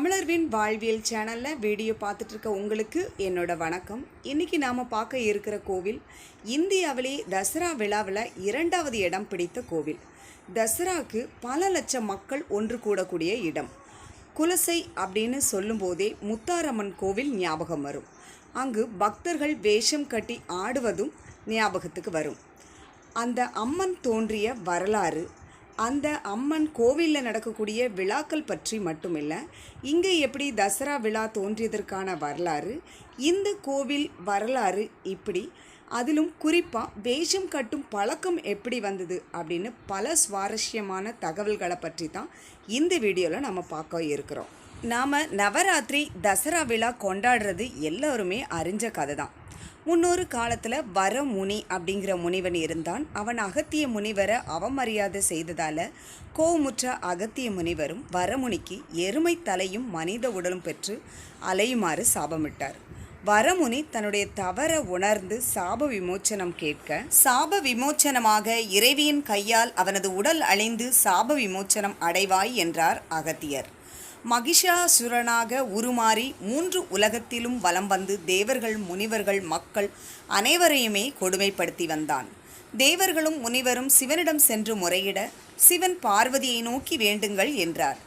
தமிழர்வின் வாழ்வியல் சேனலில் வீடியோ பார்த்துட்டு இருக்க உங்களுக்கு என்னோட வணக்கம். இன்னைக்கு நாம் பார்க்க இருக்கிற கோவில் இந்தியாவிலே தசரா விழாவில் இரண்டாவது இடம் பிடித்த கோவில். தசராக்கு பல லட்சம் மக்கள் ஒன்று கூடக்கூடிய இடம். குலசை அப்படின்னு சொல்லும்போதே முத்தாரம்மன் கோவில் ஞாபகம் வரும். அங்கு பக்தர்கள் வேஷம் கட்டி ஆடுவதும் ஞாபகத்துக்கு வரும். அந்த அம்மன் தோன்றிய வரலாறு அந்த அம்மன் கோவிலில் நடக்கக்கூடிய விழாக்கள் பற்றி மட்டுமில்லை. இங்கே எப்படி தசரா விழா தோன்றியதற்கான வரலாறு இந்த கோவில் வரலாறு இப்படி அதிலும் குறிப்பாக வேஷம் கட்டும் பழக்கம் எப்படி வந்தது அப்படின்னு பல சுவாரஸ்யமான தகவல்களை பற்றி தான் இந்த வீடியோவில் நம்ம பார்க்க இருக்கிறோம். நாம் நவராத்திரி தசரா விழா கொண்டாடுறது எல்லோருமே அறிஞ்ச கதை தான். முன்னொரு காலத்தில் வரமுனி அப்படிங்கிற முனிவன் இருந்தான். அவன் அகத்திய முனிவரை அவமரியாதை செய்ததால் கோமுற்ற அகத்திய முனிவரும் வரமுனிக்கு எருமை தலையும் மனித உடலும் பெற்று அலையுமாறு சாபமிட்டார். வரமுனி தன்னுடைய தவற உணர்ந்து சாப விமோச்சனம் கேட்க சாப விமோச்சனமாக இறைவியின் கையால் அவனது உடல் அழிந்து சாப விமோச்சனம் அடைவாய் என்றார் அகத்தியர். மகிஷாசுரனாக உருமாறி மூன்று உலகத்திலும் வலம் வந்து தேவர்கள் முனிவர்கள் மக்கள் அனைவரையுமே கொடுமைப்படுத்தி வந்தான். தேவர்களும் முனிவரும் சிவனிடம் சென்று முறையிட சிவன் பார்வதியை நோக்கி வேண்டுங்கள் என்றார்.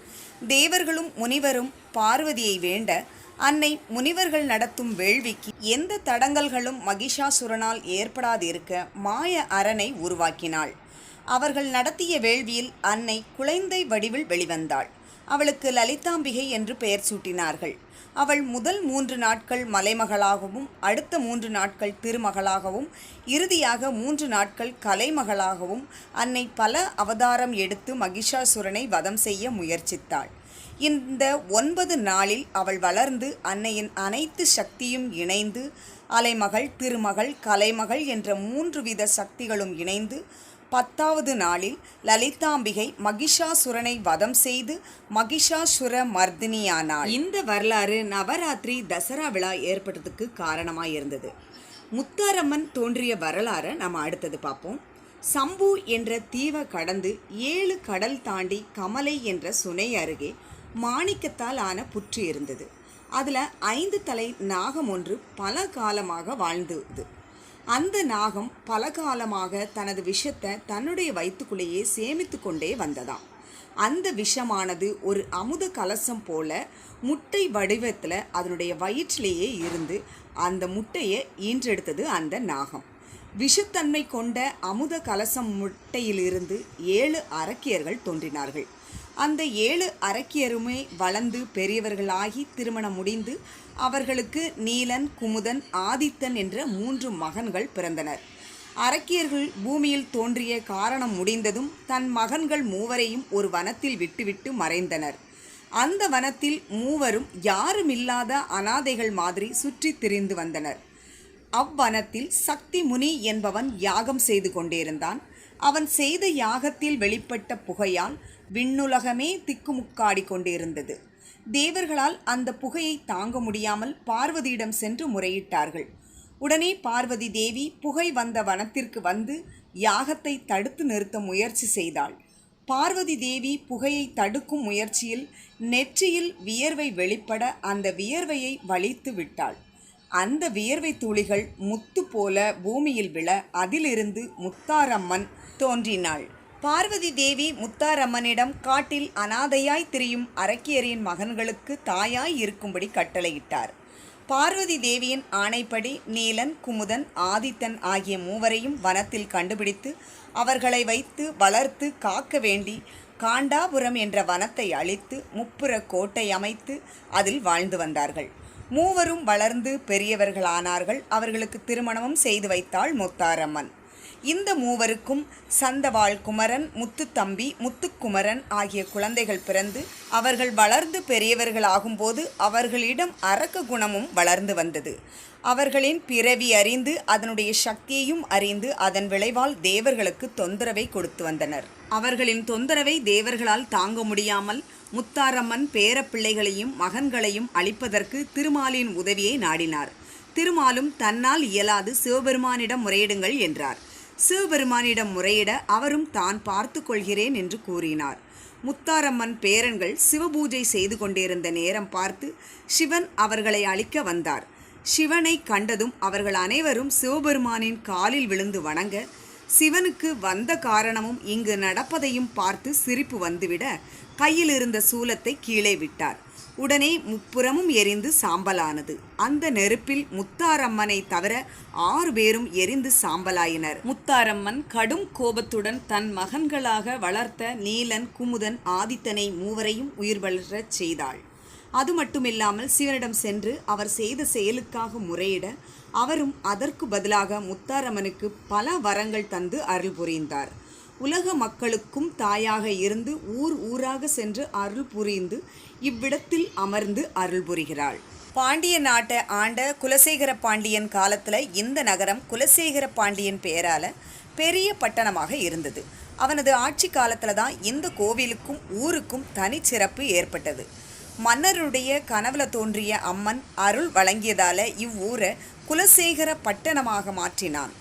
தேவர்களும் முனிவரும் பார்வதியை வேண்ட அன்னை முனிவர்கள் நடத்தும் வேள்விக்கு எந்த தடங்கல்களும் மகிஷாசுரனால் ஏற்படாதிருக்க மாய அரணை உருவாக்கினாள். அவர்கள் நடத்திய வேள்வியில் அன்னை குழந்தை வடிவில் வெளிவந்தாள். அவளுக்கு லலிதாம்பிகை என்று பெயர் சூட்டினார்கள். அவள் முதல் மூன்று நாட்கள் மலைமகளாகவும் அடுத்த மூன்று நாட்கள் திருமகளாகவும் இறுதியாக மூன்று நாட்கள் கலைமகளாகவும் அன்னை பல அவதாரம் எடுத்து மகிஷாசுரனை வதம் செய்ய முயற்சித்தாள். இந்த ஒன்பது நாளில் அவள் வளர்ந்து அன்னையின் அனைத்து சக்தியும் இணைந்து அலைமகள் திருமகள் கலைமகள் என்ற மூன்று வித சக்திகளும் இணைந்து பத்தாவது நாளில் லலிதாம்பிகை மகிஷாசுரனை வதம் செய்து மகிஷாசுர மர்தினியானாள் இந்த வரலாறு நவராத்திரி தசரா விழா ஏற்பட்டதுக்கு காரணமாக இருந்தது. முத்தாரம்மன் தோன்றிய வரலாறை நம்ம அடுத்தது பார்ப்போம். சம்பு என்ற தீவை கடந்து ஏழு கடல் தாண்டி கமலை என்ற சுனை அருகே மாணிக்கத்தால் ஆன புற்று இருந்தது. அதில் ஐந்து தலை நாகம் ஒன்று பல காலமாக வாழ்ந்தது. அந்த நாகம் பல காலமாக தனது விஷத்தை தன்னுடைய வயிற்றுக்குள்ளேயே சேமித்து கொண்டே வந்ததாம். அந்த விஷமானது ஒரு அமுத கலசம் போல முட்டை வடிவத்தில் அதனுடைய வயிற்றிலேயே இருந்து அந்த முட்டையை ஈன்றெடுத்தது அந்த நாகம். விஷத்தன்மை கொண்ட அமுத கலசம் முட்டையிலிருந்து ஏழு அரக்கியர்கள் தோன்றினார்கள். அந்த ஏழு அரக்கியருமே வளர்ந்து பெரியவர்களாகி திருமணம் முடிந்து அவர்களுக்கு நீலன் குமுதன் ஆதித்தன் என்ற மூன்று மகன்கள் பிறந்தனர். அரக்கியர்கள் பூமியில் தோன்றிய காரணம் முடிந்ததும் தன் மகன்கள் மூவரையும் ஒரு வனத்தில் விட்டுவிட்டு மறைந்தனர். அந்த வனத்தில் மூவரும் யாருமில்லாத அனாதைகள் மாதிரி சுற்றி திரிந்து வந்தனர். அவ்வனத்தில் சக்தி முனி என்பவன் யாகம் செய்து கொண்டிருந்தான். அவன் செய்த யாகத்தில் வெளிப்பட்ட புகையால் விண்ணுலகமே திக்குமுக்காடி கொண்டிருந்தது தேவர்களால் அந்த புகையை தாங்க முடியாமல் பார்வதியிடம் சென்று முறையிட்டார்கள். உடனே பார்வதி தேவி புகை வந்த வனத்திற்கு வந்து யாகத்தை தடுத்து நிறுத்த முயற்சி செய்தாள். பார்வதி தேவி புகையை தடுக்கும் முயற்சியில் நெற்றியில் வியர்வை வெளிப்பட அந்த வியர்வையை வலித்து விட்டாள். அந்த வியர்வை துளிகள் முத்து போல பூமியில் விழ அதிலிருந்து முத்தாரம்மன் தோன்றினாள். பார்வதி தேவி முத்தாரம்மனிடம் காட்டில் அனாதையாய் திரியும் அரக்கியரின் மகன்களுக்கு தாயாய் இருக்கும்படி கட்டளையிட்டார். பார்வதி தேவியின் ஆணைப்படி நீலன் குமுதன் ஆதித்தன் ஆகிய மூவரையும் வனத்தில் கண்டுபிடித்து அவர்களை வைத்து வளர்த்து காக்க வேண்டி காண்டாபுரம் என்ற வனத்தை அழித்து முப்புற கோட்டை அமைத்து அதில் வாழ்ந்து வந்தார்கள். மூவரும் வளர்ந்து பெரியவர்களானார்கள். அவர்களுக்கு திருமணமும் செய்து வைத்தாள் முத்தாரம்மன். இந்த மூவருக்கும் சந்தவாள் குமரன் முத்துத்தம்பி முத்துக்குமரன் ஆகிய குழந்தைகள் பிறந்து அவர்கள் வளர்ந்து பெரியவர்கள் ஆகும்போது அவர்களிடம் அரக்க குணமும் வளர்ந்து வந்தது. அவர்களின் பிறவி அறிந்து அதனுடைய சக்தியையும் அறிந்து அதன் விளைவால் தேவர்களுக்கு தொந்தரவை கொடுத்து வந்தனர். அவர்களின் தொந்தரவை தேவர்களால் தாங்க முடியாமல் முத்தாரம்மன் பேரப்பிள்ளைகளையும் மகன்களையும் அழிப்பதற்கு திருமாலின் உதவியை நாடினார். திருமாலும் தன்னால் இயலாது சிவபெருமானிடம் முறையிடுங்கள் என்றார். சிவபெருமானிடம் முறையிட அவரும் தான் பார்த்து கொள்கிறேன் என்று கூறினார். முத்தாரம்மன் பேரன்கள் சிவபூஜை செய்து கொண்டிருந்த நேரம் பார்த்து சிவன் அவர்களை அழிக்க வந்தார். சிவனை கண்டதும் அவர்கள் அனைவரும் சிவபெருமானின் காலில் விழுந்து வணங்க சிவனுக்கு வந்த காரணமும் இங்கு நடப்பதையும் பார்த்து சிரிப்பு வந்துவிட கையில் இருந்த சூலத்தை கீழே விட்டார். உடனே முப்புறமும் எரிந்து சாம்பலானது. அந்த நெருப்பில் முத்தாரம்மனை தவிர ஆறு பேரும் எரிந்து சாம்பலாயினர். முத்தாரம்மன் கடும் கோபத்துடன் தன் மகன்களாக வளர்த்த நீலன் குமுதன் ஆதித்தனை மூவரையும் உயிர் வளரச் செய்தாள். அது மட்டுமில்லாமல் சிவனிடம் சென்று அவர் செய்த செயலுக்காக முறையிட அவரும் அதற்கு பதிலாக முத்தாரம்மனுக்கு பல வரங்கள் தந்து அருள் புரிந்தார். உலக மக்களுக்கும் தாயாக இருந்து ஊர் ஊராக சென்று அருள் புரிந்து இவ்விடத்தில் அமர்ந்து அருள் புரிகிறாள். பாண்டிய நாட்டை ஆண்ட குலசேகர பாண்டியன் காலத்தில் இந்த நகரம் குலசேகர பாண்டியன் பெயரால் பெரிய பட்டணமாக இருந்தது. அவனது ஆட்சி காலத்தில் தான் இந்த கோவிலுக்கும் ஊருக்கும் தனிச்சிறப்பு ஏற்பட்டது. மன்னருடைய கனவுல தோன்றிய அம்மன் அருள் வழங்கியதால இவ்வூரை குலசேகர பட்டணமாக மாற்றினான்.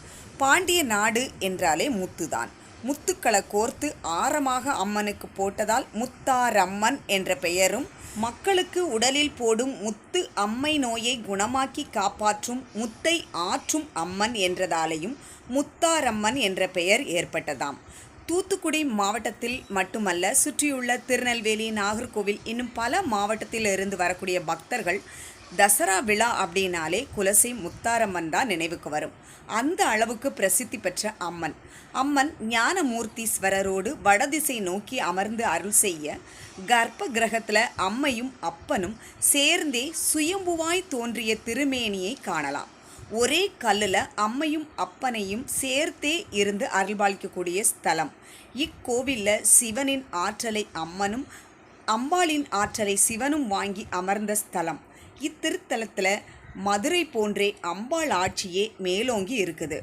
பாண்டிய நாடு என்றாலே மூத்துதான். முத்துக்களை கோர்த்து ஆரமாக அம்மனுக்கு போட்டதால் முத்தாரம்மன் என்ற பெயரும் மக்களுக்கு உடலில் போடும் முத்து அம்மை நோயை குணமாக்கி காப்பாற்றும் முத்தை ஆற்றும் அம்மன் என்றதாலேயும் முத்தாரம்மன் என்ற பெயர் ஏற்பட்டதாம். தூத்துக்குடி மாவட்டத்தில் மட்டுமல்ல சுற்றியுள்ள திருநெல்வேலி நாகர்கோவில் இன்னும் பல மாவட்டத்தில் இருந்து வரக்கூடிய பக்தர்கள் தசரா விழா அப்படின்னாலே குலசை முத்தாரம்மன் தான் நினைவுக்கு வரும். அந்த அளவுக்கு பிரசித்தி பெற்ற அம்மன். அம்மன் ஞானமூர்த்தீஸ்வரரோடு வடதிசை நோக்கி அமர்ந்து அருள் செய்ய கர்ப்ப கிரகத்தில் அம்மையும் அப்பனும் சேர்ந்தே சுயம்புவாய் தோன்றிய திருமேனியை காணலாம். ஒரே கல்லில் அம்மையும் அப்பனையும் சேர்த்தே இருந்து அருள்பாலிக்கக்கூடிய ஸ்தலம். இக்கோவிலில் சிவனின் ஆற்றலை அம்மனும் அம்பாளின் ஆற்றலை சிவனும் வாங்கி அமர்ந்த ஸ்தலம். இத்திருத்தலத்தில் மதுரை போன்றே அம்பாள் ஆட்சியே மேலோங்கி இருக்குது.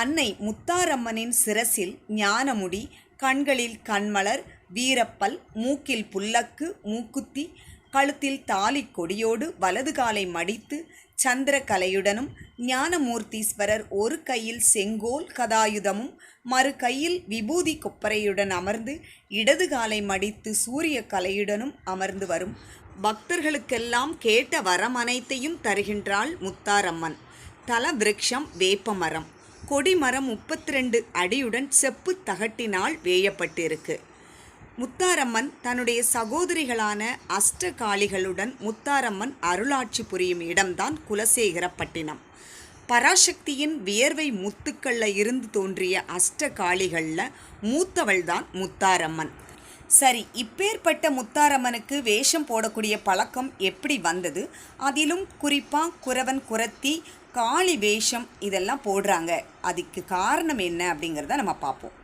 அன்னை முத்தாரம்மனின் சிரசில் ஞானமுடி கண்களில் கண்மலர் வீரப்பல் மூக்கில் புல்லக்கு மூக்குத்தி கழுத்தில் தாலி கொடியோடு வலது காலை மடித்து சந்திர கலையுடனும் ஞானமூர்த்தீஸ்வரர் ஒரு கையில் செங்கோல் கதாயுதமும் மறு கையில் விபூதி கொப்பரையுடன் அமர்ந்து இடது காலை மடித்து சூரிய கலையுடனும் அமர்ந்து வரும் பக்தர்களுக்கெல்லாம் கேட்ட வரம் அனைத்தையும் தருகின்றாள் முத்தாரம்மன். தல விரக்ஷம் வேப்பமரம். கொடிமரம் முப்பத்தி ரெண்டு அடியுடன் செப்பு தகட்டினால் வேயப்பட்டிருக்கு. முத்தாரம்மன் தன்னுடைய சகோதரிகளான அஷ்டகாளிகளுடன் முத்தாரம்மன் அருளாட்சி புரியும் இடம்தான் குலசேகரப்பட்டினம். பராசக்தியின் வியர்வை முத்துக்களில் இருந்து தோன்றிய அஷ்டகாளிகளில் மூத்தவள்தான் முத்தாரம்மன். சரி இப்பேற்பட்ட முத்தாரம்மனுக்கு வேஷம் போடக்கூடிய பழக்கம் எப்படி வந்தது? அதிலும் குறிப்பாக குறவன் குரத்தி காளி வேஷம் இதெல்லாம் போடுறாங்க. அதுக்கு காரணம் என்ன அப்படிங்கிறத நம்ம பார்ப்போம்.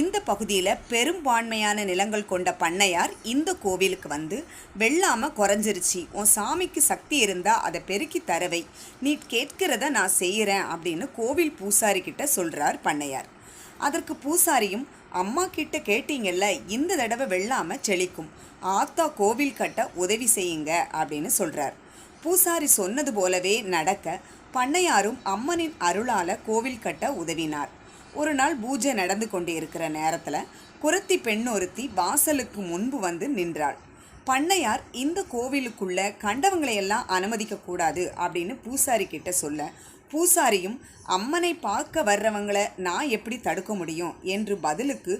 இந்த பகுதியில் பெரும்பான்மையான நிலங்கள் கொண்ட பண்ணையார் இந்த கோவிலுக்கு வந்து வெள்ளாமல் குறைஞ்சிருச்சு. உன் சாமிக்கு சக்தி இருந்தால் அதை பெருக்கி தரவை. நீ கேட்கிறத நான் செய்கிறேன் அப்படின்னு கோவில் பூசாரிக்கிட்ட சொல்கிறார் பண்ணையார். அதற்கு பூசாரியும் அம்மா கிட்ட கேட்டீங்கல்ல இந்த தடவை வெள்ளாமல் செழிக்கும். ஆத்தா கோவில் கட்ட உதவி செய்யுங்க அப்படின்னு சொல்கிறார் பூசாரி சொன்னது போலவே நடக்க பண்ணையாரும் அம்மனின் அருளால் கோவில் கட்ட உதவினார். ஒரு நாள் பூஜை நடந்து கொண்டு இருக்கிற நேரத்தில் குரத்தி பெண் ஒருத்தி வாசலுக்கு முன்பு வந்து நின்றாள். பண்ணையார் இந்த கோவிலுக்குள்ள கண்டவங்களையெல்லாம் அனுமதிக்க கூடாது அப்படின்னு பூசாரி கிட்ட சொல்ல பூசாரியும் அம்மனை பார்க்க வர்றவங்களை நான் எப்படி தடுக்க முடியும்? என்று பதிலுக்கு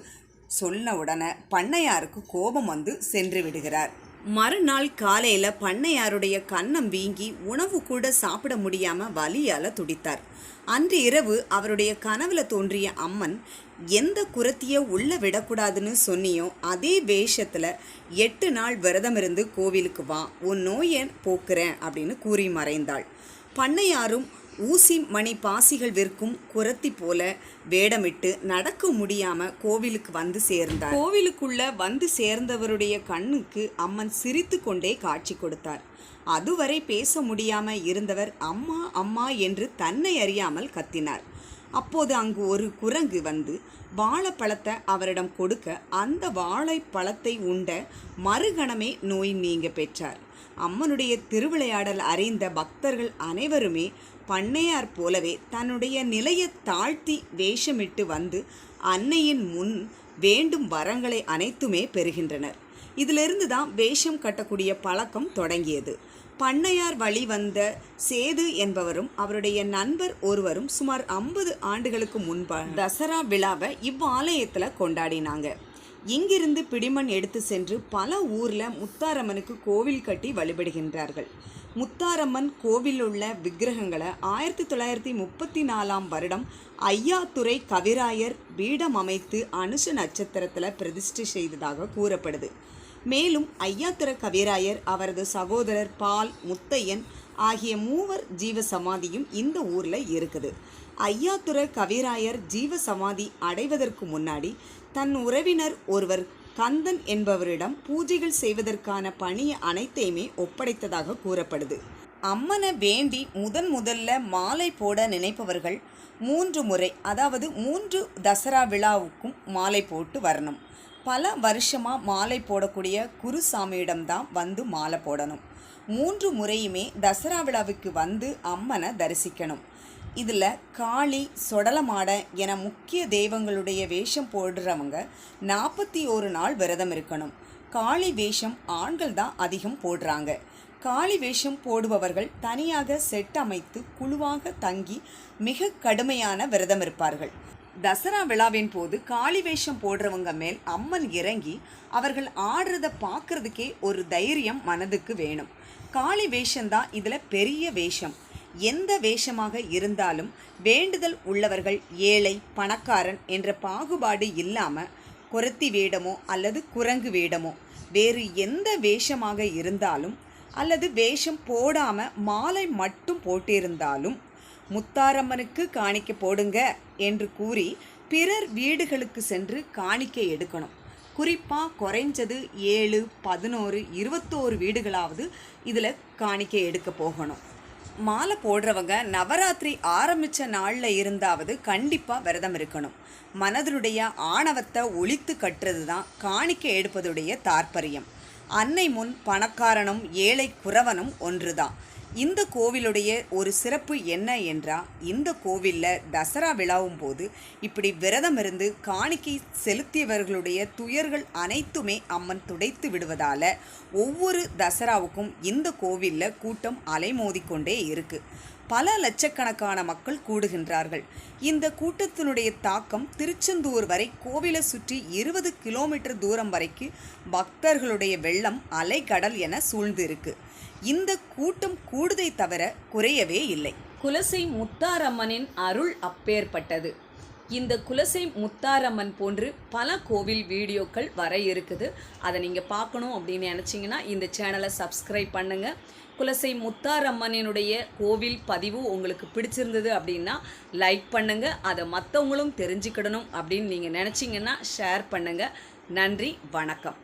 சொன்ன உடனே பண்ணையாருக்கு கோபம் வந்து சென்று விடுகிறார். மறுநாள் காலையில் பண்ணையாருடைய கன்னம் வீங்கி உணவு கூட சாப்பிட முடியாமல் வலியால் துடித்தார். அன்று இரவு அவருடைய கனவுல தோன்றிய அம்மன் எந்த குரத்திய உள்ளே விடக்கூடாதுன்னு சொன்னியோ அதே வேஷத்தில் எட்டு நாள் விரதம் இருந்து கோவிலுக்கு வா உன் நோயை போக்குறேன் அப்படின்னு கூறி மறைந்தாள். பண்ணையாரும் ஊசி மணி பாசிகள் விற்கும் குரத்தி போல வேடமிட்டு நடக்க முடியாம கோவிலுக்கு வந்து சேர்ந்தார். கோவிலுக்குள்ள வந்து சேர்ந்தவருடைய கண்ணுக்கு அம்மன் சிரித்து கொண்டே காட்சி கொடுத்தார். அதுவரை பேச முடியாம இருந்தவர் அம்மா அம்மா என்று தன்னை அறியாமல் கத்தினார். அப்போது அங்கு ஒரு குரங்கு வந்து வாழைப்பழத்தை அவரிடம் கொடுக்க அந்த வாழைப்பழத்தை உண்ட மறுகணமே நோய் நீங்க பெற்றார். அம்மனுடைய திருவிளையாடல் அறிந்த பக்தர்கள் அனைவருமே பண்ணையார் போலவே தன்னுடைய நிலையை தாழ்த்தி வேஷமிட்டு வந்து அன்னையின் முன் வேண்டும் வரங்களை அனைத்துமே பெறுகின்றனர். இதிலிருந்து தான் வேஷம் கட்டக்கூடிய பழக்கம் தொடங்கியது. பண்ணையார் வழி வந்த சேது என்பவரும் அவருடைய நண்பர் ஒருவரும் சுமார் ஐம்பது ஆண்டுகளுக்கு முன்பாக தசரா விழாவை இவ்வாலயத்தில் கொண்டாடினாங்க. இங்கிருந்து பிடிமண் எடுத்து சென்று பல ஊரில் முத்தாரம்மனுக்கு கோவில் கட்டி வழிபடுகின்றார்கள். முத்தாரம்மன் கோவில் உள்ள விக்கிரகங்களை ஆயிரத்தி தொள்ளாயிரத்தி முப்பத்தி நாலாம் வருடம் ஐயாத்துறை கவிராயர் பீடம் அமைத்து அனுஷ நட்சத்திரத்தில் பிரதிஷ்டை செய்ததாக கூறப்படுது. மேலும் ஐயாத்துறை கவிராயர் அவரது சகோதரர் பால் முத்தையன் ஆகிய மூவர் ஜீவ சமாதியும் இந்த ஊரில் இருக்குது. ஐயாத்துறை கவிராயர் ஜீவ சமாதி அடைவதற்கு முன்னாடி தன் உறவினர் ஒருவர் கந்தன் என்பவரிடம் பூஜைகள் செய்வதற்கான பணி அனைத்தையுமே ஒப்படைத்ததாக கூறப்படுது. அம்மனை வேண்டி முதன் முதல்ல மாலை போட நினைப்பவர்கள் மூன்று முறை அதாவது மூன்று தசரா விழாவுக்கும் மாலை போட்டு வரணும். பல வருஷமாக மாலை போடக்கூடிய குருசாமியிடம்தான் வந்து மாலை போடணும். மூன்று முறையுமே தசரா விழாவுக்கு வந்து அம்மனை தரிசிக்கணும். இதில் காளி சொடலமாட என முக்கிய தெய்வங்களுடைய வேஷம் போடுறவங்க நாற்பத்தி ஒரு நாள் விரதம் இருக்கணும். காளி வேஷம் ஆண்கள் தான் அதிகம் போடுறாங்க. காளி வேஷம் போடுபவர்கள் தனியாக செட் அமைத்து குழுவாக தங்கி மிக கடுமையான விரதம் இருப்பார்கள். தசரா விழாவின் போது காளி வேஷம் போடுறவங்க மேல் அம்மன் இறங்கி அவர்கள் ஆடுறத பார்க்கறதுக்கே ஒரு தைரியம் மனதுக்கு வேணும். காளி வேஷம்தான் இதில் பெரிய வேஷம். எந்த வேஷமாக இருந்தாலும் வேண்டுதல் உள்ளவர்கள் ஏழை பணக்காரன் என்ற பாகுபாடு இல்லாமல் குரத்தி வேடமோ அல்லது குரங்கு வேடமோ வேறு எந்த வேஷமாக இருந்தாலும் அல்லது வேஷம் போடாமல் மாலை மட்டும் போட்டிருந்தாலும் முத்தாரம்மனுக்கு காணிக்க போடுங்க என்று கூறி பிறர் வீடுகளுக்கு சென்று காணிக்கை எடுக்கணும். குறிப்பாக குறைஞ்சது ஏழு பதினோரு இருபத்தோரு வீடுகளாவது இதில் காணிக்கை எடுக்க போகணும். மாலை போடுறவங்க நவராத்திரி ஆரம்பித்த நாளில் இருந்தாவது கண்டிப்பாக விரதம் இருக்கணும். மனதனுடைய ஆணவத்தை ஒழித்து கட்டுறது தான் காணிக்கை எடுப்பதுடைய தாற்பயம். அன்னை முன் பணக்காரனும் ஏழை குறவனும் ஒன்றுதான். இந்த கோவிலுடைய ஒரு சிறப்பு என்ன என்றால் இந்த கோவிலில் தசரா விழாவும் போது இப்படி விரதம் இருந்து காணிக்கை செலுத்தியவர்களுடைய துயர்கள் அனைத்துமே அம்மன் துடைத்து விடுவதால் ஒவ்வொரு தசராவுக்கும் இந்த கோவிலில் கூட்டம் அலைமோதிக்கொண்டே இருக்கு. பல லட்சக்கணக்கான மக்கள் கூடுகின்றார்கள். இந்த கூட்டத்தினுடைய தாக்கம் திருச்செந்தூர் வரை கோவிலை சுற்றி இருபது கிலோமீட்டர் தூரம் வரைக்கு பக்தர்களுடைய வெள்ளம் அலைக்கடல் என சூழ்ந்து இருக்கு இந்த கூட்டம் கூடுதை தவிர குறையவே இல்லை. குலசை முத்தாரம்மனின் அருள் அப்பேற்பட்டது. இந்த குலசை முத்தாரம்மன் போன்று பல கோவில் வீடியோக்கள் வர இருக்குது. அதை நீங்கள் பார்க்கணும் அப்படின்னு நினச்சிங்கன்னா இந்த சேனலை சப்ஸ்கிரைப் பண்ணுங்கள் குலசை முத்தாரம்மனினுடைய கோவில் பதிவு உங்களுக்கு பிடிச்சிருந்தது அப்படின்னா லைக் பண்ணுங்கள் அதை மற்றவங்களும் தெரிஞ்சுக்கிடணும் அப்படின்னு நீங்கள் நினச்சிங்கன்னா ஷேர் பண்ணுங்கள் நன்றி வணக்கம்.